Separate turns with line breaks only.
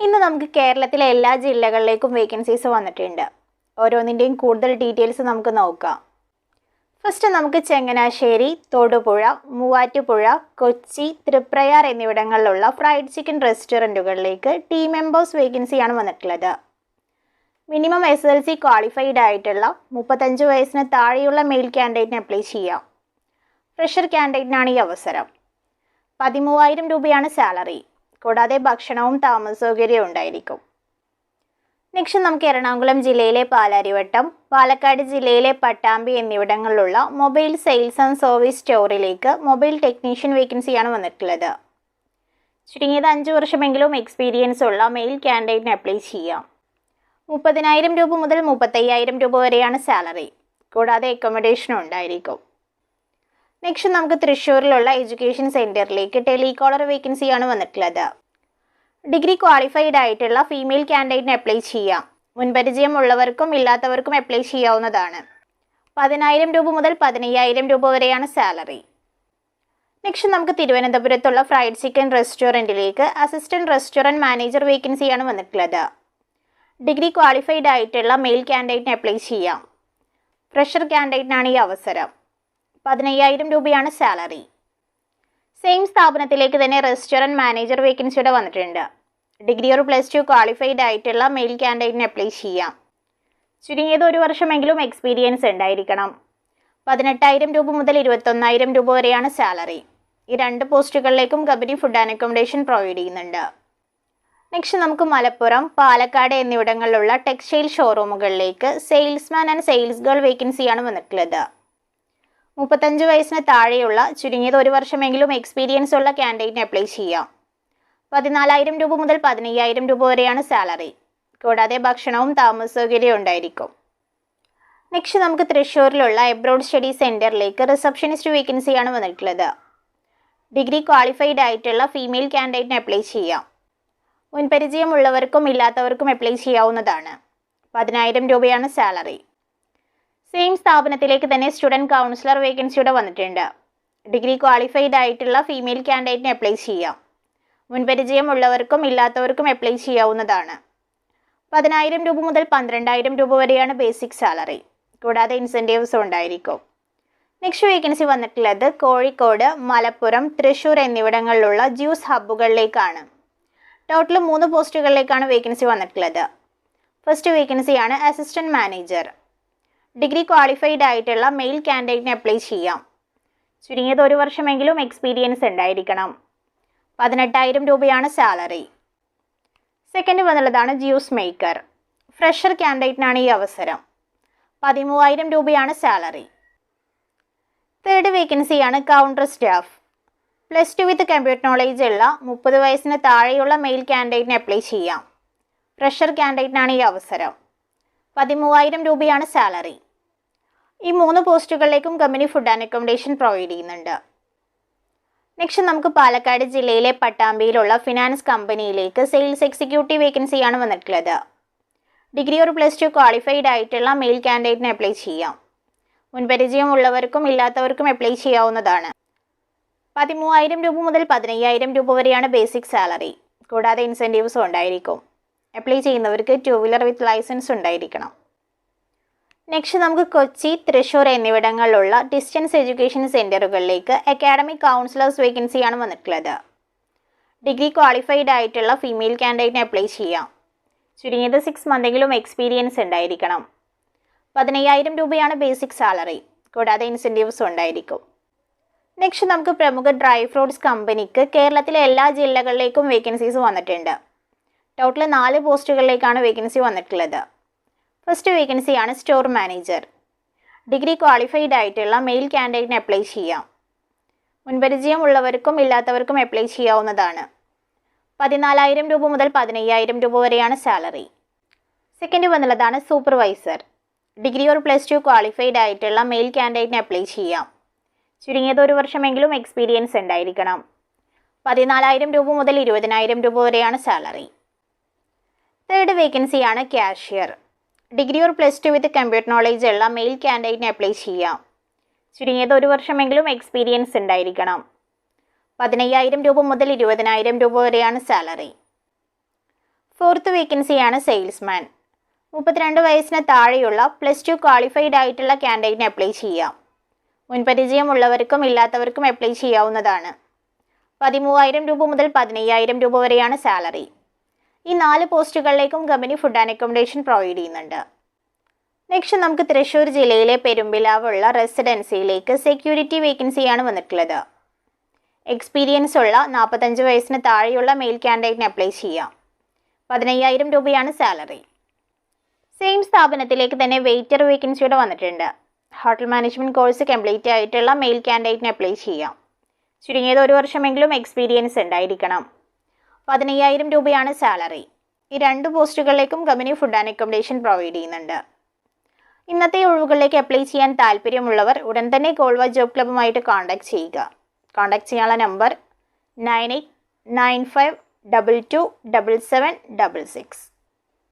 ഇന്ന് നമുക്ക് കേരളത്തിലെ എല്ലാ ജില്ലകളിലേക്കും വേക്കൻസീസ് വന്നിട്ടുണ്ട്. ഓരോന്നിന്റെയും കൂടുതൽ ഡീറ്റെയിൽസ് നമുക്ക് നോക്കാം. ഫസ്റ്റ് നമുക്ക് ചങ്ങനാശ്ശേരി തൊടുപുഴ മൂവാറ്റുപുഴ കൊച്ചി തൃപ്രയാർ എന്നിവിടങ്ങളിലുള്ള ഫ്രൈഡ് ചിക്കൻ റെസ്റ്റോറന്റുകളിലേക്ക് ടീം മെമ്പേഴ്സ് വേക്കൻസിയാണ് വന്നിട്ടുള്ളത്. Minimum S L C qualified ആയിട്ടുള്ള മുപ്പത്തഞ്ച് വയസ്സിന് താഴെയുള്ള മെയിൽ ക്യാൻഡിഡേറ്റിന് അപ്ലൈ ചെയ്യാം. ഫ്രഷർ ക്യാൻഡിഡേറ്റിനാണ് ഈ അവസരം. പതിമൂവായിരം രൂപയാണ് സാലറി കൂടാതെ ഭക്ഷണവും താമസ സൗകര്യവും ഉണ്ടായിരിക്കും. നെക്സ്റ്റ് നമുക്ക് എറണാകുളം ജില്ലയിലെ പാലാരിവട്ടം പാലക്കാട് ജില്ലയിലെ പട്ടാമ്പി എന്നിവിടങ്ങളിലുള്ള മൊബൈൽ സെയിൽസ് ആൻഡ് സർവീസ് സ്റ്റോറിലേക്ക് മൊബൈൽ ടെക്നീഷ്യൻ വേക്കൻസിയാണ് വന്നിട്ടുള്ളത്. ചുരുങ്ങിയത് അഞ്ച് വർഷമെങ്കിലും എക്സ്പീരിയൻസ് ഉള്ള മെയിൽ ക്യാൻഡിഡേറ്റിന് അപ്ലൈ ചെയ്യാം. മുപ്പതിനായിരം രൂപ മുതൽ മുപ്പത്തയ്യായിരം രൂപ വരെയാണ് സാലറി. കൂടാതെ അക്കോമഡേഷനും ഉണ്ടായിരിക്കും. നെക്സ്റ്റ് നമുക്ക് തൃശ്ശൂരിലുള്ള എഡ്യൂക്കേഷൻ സെന്ററിലേക്ക് ടെലികോളർ വേക്കൻസിയാണ് വന്നിട്ടുള്ളത്. ഡിഗ്രി ക്വാളിഫൈഡ് ആയിട്ടുള്ള ഫീമെയിൽ ക്യാൻഡിഡേറ്റിന് അപ്ലൈ ചെയ്യാം. മുൻപരിചയം ഉള്ളവർക്കും ഇല്ലാത്തവർക്കും അപ്ലൈ ചെയ്യാവുന്നതാണ്. പതിനായിരം രൂപ മുതൽ പതിനയ്യായിരം രൂപ വരെയാണ് സാലറി നെക്സ്റ്റ് നമുക്ക് തിരുവനന്തപുരത്തുള്ള ഫ്രൈഡ് ചിക്കൻ റെസ്റ്റോറന്റിലേക്ക് അസിസ്റ്റന്റ് റെസ്റ്റോറന്റ് മാനേജർ വേക്കൻസിയാണ് വന്നിട്ടുള്ളത്. ഡിഗ്രി ക്വാളിഫൈഡ് ആയിട്ടുള്ള മെയിൽ ക്യാൻഡിഡേറ്റിന് അപ്ലൈ ചെയ്യാം. ഫ്രഷർ ക്യാൻഡിഡേറ്റിനാണ് ഈ അവസരം. പതിനയ്യായിരം രൂപയാണ് സാലറി. സെയിം സ്ഥാപനത്തിലേക്ക് തന്നെ റെസ്റ്റോറന്റ് മാനേജർ വേക്കൻസിയുടെ വന്നിട്ടുണ്ട്. ഡിഗ്രി ഒരു പ്ലസ് ടു ക്വാളിഫൈഡ് ആയിട്ടുള്ള മെയിൽ ക്യാൻഡിഡേറ്റിന് അപ്ലൈ ചെയ്യാം. ചുരുങ്ങിയത് ഒരു വർഷമെങ്കിലും എക്സ്പീരിയൻസ് ഉണ്ടായിരിക്കണം. പതിനെട്ടായിരം രൂപ മുതൽ ഇരുപത്തൊന്നായിരം രൂപ വരെയാണ് സാലറി. ഈ രണ്ട് പോസ്റ്റുകളിലേക്കും company food and accommodation provide ചെയ്യുന്നുണ്ട്. നെക്സ്റ്റ് നമുക്ക് മലപ്പുറം പാലക്കാട് എന്നിവിടങ്ങളിലുള്ള ടെക്സ്റ്റൈൽ ഷോറൂമുകളിലേക്ക് സെയിൽസ്മാൻ ആൻഡ് സെയിൽസ് ഗേൾ വേക്കൻസിയാണ് വന്നിട്ടുള്ളത്. മുപ്പത്തഞ്ച് വയസ്സിന് താഴെയുള്ള ചുരുങ്ങിയത് ഒരു വർഷമെങ്കിലും എക്സ്പീരിയൻസ് ഉള്ള ക്യാൻഡിഡേറ്റിന് അപ്ലൈ ചെയ്യാം. പതിനാലായിരം രൂപ മുതൽ പതിനയ്യായിരം രൂപ വരെയാണ് സാലറി കൂടാതെ ഭക്ഷണവും താമസ സൗകര്യവും ഉണ്ടായിരിക്കും. നെക്സ്റ്റ് നമുക്ക് തൃശ്ശൂരിലുള്ള എബ്രോഡ് സ്റ്റഡി സെന്ററിലേക്ക് റിസപ്ഷനിസ്റ്റ് വേക്കൻസിയാണ് വന്നിട്ടുള്ളത്. ഡിഗ്രി ക്വാളിഫൈഡ് ആയിട്ടുള്ള ഫീമെയിൽ ക്യാൻഡിഡേറ്റിന് അപ്ലൈ ചെയ്യാം. മുൻപരിചയമുള്ളവർക്കും ഇല്ലാത്തവർക്കും അപ്ലൈ ചെയ്യാവുന്നതാണ്. പതിനായിരം രൂപയാണ് സാലറി സെയിം സ്ഥാപനത്തിലേക്ക് തന്നെ സ്റ്റുഡന്റ് കൗൺസിലർ വേക്കൻസിയുടെ വന്നിട്ടുണ്ട്. ഡിഗ്രി ക്വാളിഫൈഡ് ആയിട്ടുള്ള ഫീമെയിൽ ക്യാൻഡിഡേറ്റിന് അപ്ലൈ ചെയ്യാം. മുൻപരിചയം ഉള്ളവർക്കും ഇല്ലാത്തവർക്കും അപ്ലൈ ചെയ്യാവുന്നതാണ്. പതിനായിരം രൂപ മുതൽ പന്ത്രണ്ടായിരം രൂപ വരെയാണ് ബേസിക് സാലറി കൂടാതെ ഇൻസെന്റീവ്സ് ഉണ്ടായിരിക്കും. നെക്സ്റ്റ് വേക്കൻസി വന്നിട്ടുള്ളത് കോഴിക്കോട് മലപ്പുറം തൃശ്ശൂർ എന്നിവിടങ്ങളിലുള്ള ജ്യൂസ് ഹബ്ബുകളിലേക്കാണ് ടോട്ടൽ മൂന്ന് പോസ്റ്റുകളിലേക്കാണ് വേക്കൻസി വന്നിട്ടുള്ളത്. ഫസ്റ്റ് വേക്കൻസിയാണ് അസിസ്റ്റന്റ് മാനേജർ ഡിഗ്രി ക്വാളിഫൈഡ് ആയിട്ടുള്ള മെയിൽ കാൻഡിഡേറ്റിന് അപ്ലൈ ചെയ്യാം. ചുരുങ്ങിയത് ഒരു വർഷമെങ്കിലും എക്സ്പീരിയൻസ് ഉണ്ടായിരിക്കണം. പതിനെട്ടായിരം രൂപയാണ് സാലറി സെക്കൻഡ് വന്നുള്ളതാണ് ജ്യൂസ് മേക്കർ ഫ്രഷർ കാൻഡിഡേറ്റിനാണ് ഈ അവസരം. പതിമൂവായിരം രൂപയാണ് സാലറി തേർഡ് വേക്കൻസിയാണ് counter staff plus two with computer knowledge ഉള്ള മുപ്പത് വയസ്സിന് താഴെയുള്ള മെയിൽ കാൻഡിഡേറ്റിന് അപ്ലൈ ചെയ്യാം. ഫ്രഷർ കാൻഡിഡേറ്റിനാണ് ഈ അവസരം. പതിമൂവായിരം രൂപയാണ് സാലറി ഈ മൂന്ന് പോസ്റ്റുകളിലേക്കും company food and accommodation provide ചെയ്യുന്നുണ്ട്. നെക്സ്റ്റ് നമുക്ക് പാലക്കാട് ജില്ലയിലെ പട്ടാമ്പിയിലുള്ള ഫിനാൻസ് കമ്പനിയിലേക്ക് സെയിൽസ് എക്സിക്യൂട്ടീവ് വേക്കൻസിയാണ് വന്നിട്ടുള്ളത്. ഡിഗ്രി ഒരു പ്ലസ് ടു ക്വാളിഫൈഡ് ആയിട്ടുള്ള മെയിൽ ക്യാൻഡിഡേറ്റിന് അപ്ലൈ ചെയ്യാം. മുൻപരിചയം ഉള്ളവർക്കും ഇല്ലാത്തവർക്കും അപ്ലൈ ചെയ്യാവുന്നതാണ്. പതിമൂവായിരം രൂപ മുതൽ പതിനയ്യായിരം രൂപ വരെയാണ് ബേസിക് സാലറി കൂടാതെ ഇൻസെന്റീവ്സും ഉണ്ടായിരിക്കും. അപ്ലൈ ചെയ്യുന്നവർക്ക് ടു വീലർ വിത്ത് ലൈസൻസ് ഉണ്ടായിരിക്കണം. നെക്സ്റ്റ് നമുക്ക് കൊച്ചി തൃശ്ശൂർ എന്നിവിടങ്ങളിലുള്ള ഡിസ്റ്റൻസ് എഡ്യൂക്കേഷൻ സെന്ററുകളിലേക്ക് അക്കാഡമിക് കൗൺസിലേഴ്സ് വേക്കൻസിയാണ് വന്നിട്ടുള്ളത്. ഡിഗ്രി ക്വാളിഫൈഡ് ആയിട്ടുള്ള ഫീമെയിൽ ക്യാൻഡിഡേറ്റിന് അപ്ലൈ ചെയ്യാം. ചുരുങ്ങിയത് സിക്സ് മന്തെങ്കിലും എക്സ്പീരിയൻസ് ഉണ്ടായിരിക്കണം. പതിനയ്യായിരം രൂപയാണ് ബേസിക് സാലറി കൂടാതെ ഇൻസെന്റീവ്സ് ഉണ്ടായിരിക്കും. നെക്സ്റ്റ് നമുക്ക് പ്രമുഖ ഡ്രൈ ഫ്രൂട്ട്സ് കമ്പനിക്ക് കേരളത്തിലെ എല്ലാ ജില്ലകളിലേക്കും വേക്കൻസീസ് വന്നിട്ടുണ്ട്. ടോട്ടൽ നാല് പോസ്റ്റുകളിലേക്കാണ് വേക്കൻസി വന്നിട്ടുള്ളത്. ഫസ്റ്റ് വേക്കൻസിയാണ് സ്റ്റോർ മാനേജർ ഡിഗ്രി ക്വാളിഫൈഡ് ആയിട്ടുള്ള മെയിൽ ക്യാൻഡിഡേറ്റിന് അപ്ലൈ ചെയ്യാം. മുൻപരിചയമുള്ളവർക്കും ഇല്ലാത്തവർക്കും അപ്ലൈ ചെയ്യാവുന്നതാണ്. പതിനാലായിരം രൂപ മുതൽ പതിനയ്യായിരം രൂപ വരെയാണ് salary second വന്നുള്ളതാണ് supervisor degree or plus two qualified ആയിട്ടുള്ള മെയിൽ ക്യാൻഡിഡേറ്റിന് അപ്ലൈ ചെയ്യാം. ചുരുങ്ങിയത് ഒരു വർഷമെങ്കിലും എക്സ്പീരിയൻസ് ഉണ്ടായിരിക്കണം. പതിനാലായിരം രൂപ മുതൽ ഇരുപതിനായിരം രൂപ വരെയാണ് സാലറി തേർഡ് വേക്കൻസിയാണ് cashier degree or plus two with computer knowledge ഉള്ള മെയിൽ ക്യാൻഡിഡേറ്റിന് അപ്ലൈ ചെയ്യാം. ചുരുങ്ങിയത് ഒരു വർഷമെങ്കിലും എക്സ്പീരിയൻസ് ഉണ്ടായിരിക്കണം. പതിനയ്യായിരം രൂപ മുതൽ ഇരുപതിനായിരം രൂപ വരെയാണ് സാലറി ഫോർത്ത് വേക്കൻസിയാണ് സെയിൽസ്മാൻ മുപ്പത്തിരണ്ട് വയസ്സിന് താഴെയുള്ള പ്ലസ് ടു ക്വാളിഫൈഡ് ആയിട്ടുള്ള ക്യാൻഡിഡേറ്റിന് അപ്ലൈ ചെയ്യാം. മുൻപരിചയമുള്ളവർക്കും ഇല്ലാത്തവർക്കും അപ്ലൈ ചെയ്യാവുന്നതാണ്. പതിമൂവായിരം രൂപ മുതൽ പതിനയ്യായിരം രൂപ വരെയാണ് സാലറി ഈ നാല് പോസ്റ്റുകളിലേക്കും company food and accommodation provide ചെയ്യുന്നുണ്ട്. നെക്സ്റ്റ് നമുക്ക് തൃശ്ശൂർ ജില്ലയിലെ പെരുമ്പിലാവുള്ള റെസിഡൻസിയിലേക്ക് സെക്യൂരിറ്റി വേക്കൻസിയാണ് വന്നിട്ടുള്ളത്. എക്സ്പീരിയൻസ് ഉള്ള നാൽപ്പത്തഞ്ച് വയസ്സിന് താഴെയുള്ള മെയിൽ ക്യാൻഡിഡേറ്റിന് അപ്ലൈ ചെയ്യാം. പതിനയ്യായിരം രൂപയാണ് സാലറി സെയിം സ്ഥാപനത്തിലേക്ക് തന്നെ വെയിറ്റർ വേക്കൻസിയുടെ വന്നിട്ടുണ്ട്. ഹോട്ടൽ മാനേജ്മെന്റ് കോഴ്സ് കംപ്ലീറ്റ് ആയിട്ടുള്ള മെയിൽ ക്യാൻഡിഡേറ്റിന് അപ്ലൈ ചെയ്യാം. ചുരുങ്ങിയത് ഒരു വർഷമെങ്കിലും എക്സ്പീരിയൻസ് ഉണ്ടായിരിക്കണം. പതിനയ്യായിരം രൂപയാണ് സാലറി. ഈ രണ്ട് പോസ്റ്റുകളിലേക്കും company food and accommodation provide ചെയ്യുന്നുണ്ട്. ഇന്നത്തെ ഒഴിവുകളിലേക്ക് അപ്ലൈ ചെയ്യാൻ താല്പര്യമുള്ളവർ ഉടൻ തന്നെ ഗോൾവ ജോബ് ക്ലബ്ബുമായിട്ട് കോൺടാക്ട് ചെയ്യുക. കോൺടാക്ട് ചെയ്യാനുള്ള number nine eight nine five double two double seven double six.